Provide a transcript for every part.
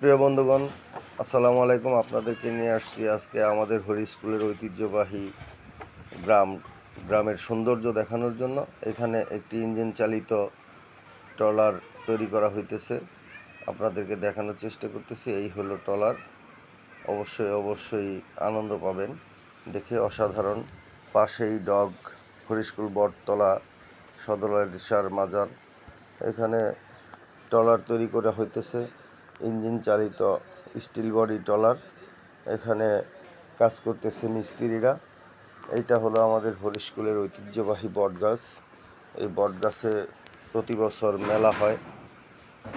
প্রিয় বন্ধুগণ, আসসালামু আলাইকুম। আপনাদেরকে নিয়ে আসছি আজকে আমাদের হরি স্কুলের ঐতিহ্যবাহী গ্রাম, গ্রামের সৌন্দর্য দেখানোর জন্য। এখানে একটি ইঞ্জিন চালিত ট্রলার তৈরি করা হইতেছে। আপনাদেরকে দেখানোর চেষ্টা করতেছি, এই হলো ট্রলার। অবশ্যই অবশ্যই আনন্দ পাবেন। দেখে অসাধারণ। পাশেই ডগ, হরি স্কুল বটতলা, সদর মাজার। এখানে ট্রলার তৈরি করা হইতেছে। ইঞ্জিন চালিত স্টিল বডি ট্রলার এখানে কাজ করতেছে মিস্ত্রিরা। এইটা হলো আমাদের হরি স্কুলের ঐতিহ্যবাহী বটগাছ এই বটগাছে প্রতি বছর মেলা হয়।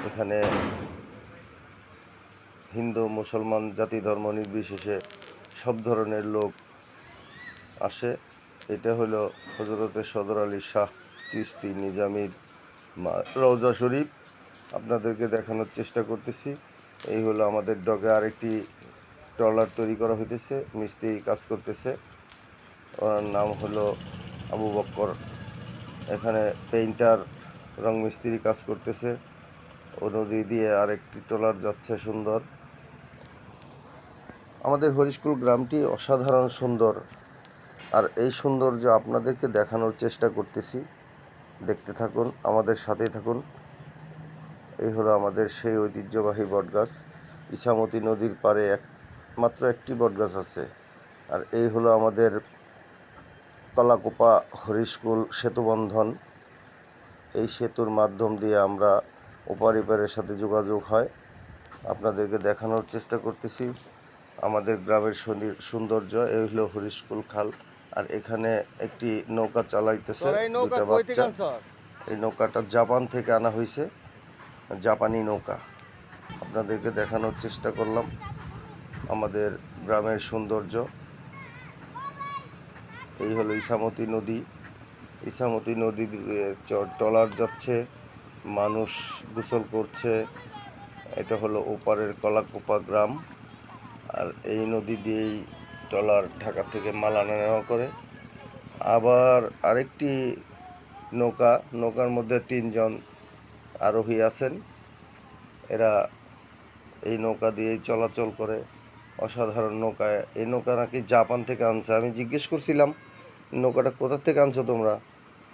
এখানে হিন্দু, মুসলমান জাতি ধর্ম নির্বিশেষে সব ধরনের লোক আসে। এটা হলো হজরতের সদর আলী শাহ চিস্তি নিজামির রওজা শরীফ। আপনাদেরকে দেখানোর চেষ্টা করতেছি। এই হলো আমাদের ডগে আরেকটি ট্রলার তৈরি করা হইতেছে, মিস্ত্রি কাজ করতেছে। ওনার নাম হলো আবু বক্কর। এখানে পেইন্টার রং মিস্ত্রি কাজ করতেছে। ও নদী দিয়ে আরেকটি ট্রলার যাচ্ছে সুন্দর। আমাদের হরিস্কুল গ্রামটি অসাধারণ সুন্দর। আর এই সৌন্দর্য আপনাদেরকে দেখানোর চেষ্টা করতেছি। দেখতে থাকুন, আমাদের সাথেই থাকুন। এই হলো আমাদের সেই ঐতিহ্যবাহী বটগাছ। ইছামতি নদীর পাড়ে এক মাত্র একটি বটগাছ আছে। আর এই হলো আমাদের কলাকোপা হরিস্কুল সেতুবন্ধন এই সেতুর মাধ্যম দিয়ে আমরা ওপার এপারের সাথে যোগাযোগ হয়। আপনাদেরকে দেখানোর চেষ্টা করতেছি। আমাদের গ্রামের সৌন্দর্য এই হলো হরিশকুল খাল। আর এখানে একটি নৌকা চালাইতেছে দুটা বাচ্চা। এই নৌকাটা জাপান থেকে আনা হয়েছে জাপানি নৌকা। আপনাদেরকে দেখানোর চেষ্টা করলাম আমাদের গ্রামের সৌন্দর্য। এই হলো ইসামতি নদী। ইসামতি নদী ট্রলার যাচ্ছে, মানুষ গোসল করছে। এটা হলো ওপারের কলাকোপা গ্রাম। আর এই নদী দিয়েই ট্রলার ঢাকা থেকে মাল আনা নেওয়া করে। আবার আরেকটি নৌকা, নৌকার মধ্যে তিনজন আরোহী আছেন। এরা এই নৌকা দিয়েই চলাচল করে। অসাধারণ নৌকায় এই নৌকা নাকি জাপান থেকে আনছে। আমি জিজ্ঞেস করছিলাম, নৌকাটা কোথা থেকে আনছো তোমরা?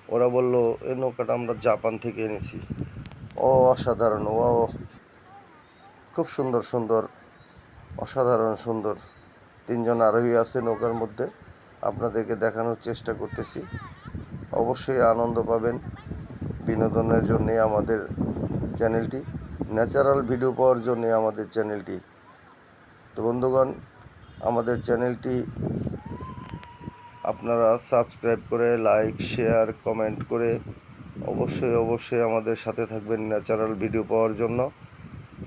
ওরা বলল, এই নৌকাটা আমরা জাপান থেকে এনেছি। ও, অসাধারণ। ও খুব সুন্দর সুন্দর। অসাধারণ, সুন্দর। তিনজন আরোহী আছে নৌকার মধ্যে। আপনাদেরকে দেখানোর চেষ্টা করতেছি। অবশ্যই আনন্দ পাবেন। বিনোদনের জন্যে আমাদের চ্যানেলটি, ন্যাচারাল ভিডিও পাওয়ার জন্যে আমাদের চ্যানেলটি। তো বন্ধুগণ, আমাদের চ্যানেলটি আপনারা সাবস্ক্রাইব করে, লাইক, শেয়ার, কমেন্ট করে অবশ্যই অবশ্যই আমাদের সাথে থাকবেন ন্যাচারাল ভিডিও পাওয়ার জন্য।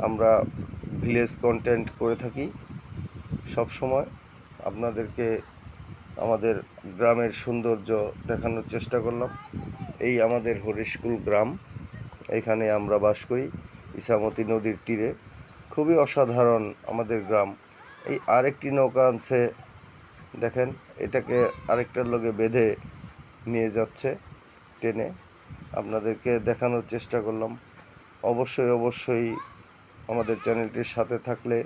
আমরা ভিলেজ কন্টেন্ট করে থাকি সব সময়। আপনাদেরকে আমাদের গ্রামের সৌন্দর্য দেখানোর চেষ্টা করলাম। এই আমাদের হরিস্কুল গ্রাম। এখানে আমরা বাস করি ইসামতি নদীর তীরে। খুবই অসাধারণ আমাদের গ্রাম। এই আরেকটি নৌকা আনছে, দেখেন, এটাকে আরেকটার লোকে বেঁধে নিয়ে যাচ্ছে টেনে। আপনাদেরকে দেখানোর চেষ্টা করলাম। অবশ্যই অবশ্যই আমাদের চ্যানেলটির সাথে থাকলে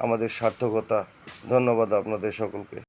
আমাদের সার্থকতা। ধন্যবাদ আপনাদের সকলকে।